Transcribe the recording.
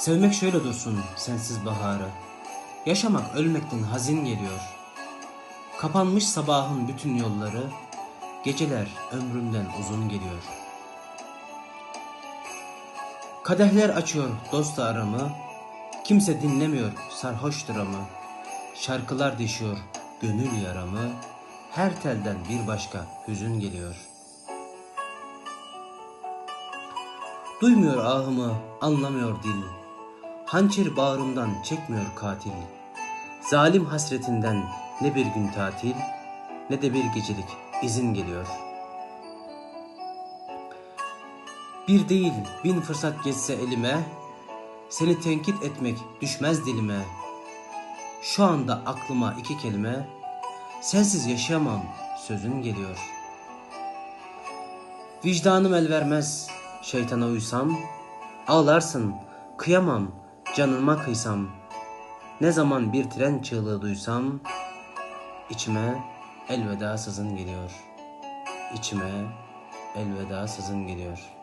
Sevmek şöyle dursun sensiz baharı. Yaşamak ölmekten hazin geliyor. Kapanmış sabahın bütün yolları, geceler ömrümden uzun geliyor. Kadehler açıyor dost aramı, kimse dinlemiyor sarhoş dramı. Şarkılar deşiyor gönül yaramı, her telden bir başka hüzün geliyor. Duymuyor ahımı, anlamıyor dil. Hançer bağrımdan çekmiyor katil. Zalim hasretinden ne bir gün tatil, ne de bir gecelik izin geliyor. Bir değil bin fırsat geçse elime, seni tenkit etmek düşmez dilime. Şu anda aklıma iki kelime, sensiz yaşayamam sözün geliyor. Vicdanım el vermez şeytana uysam, ağlarsın kıyamam canıma kıysam. Ne zaman bir tren çığlığı duysam, içime elveda sızın geliyor. İçime elveda sızın geliyor.''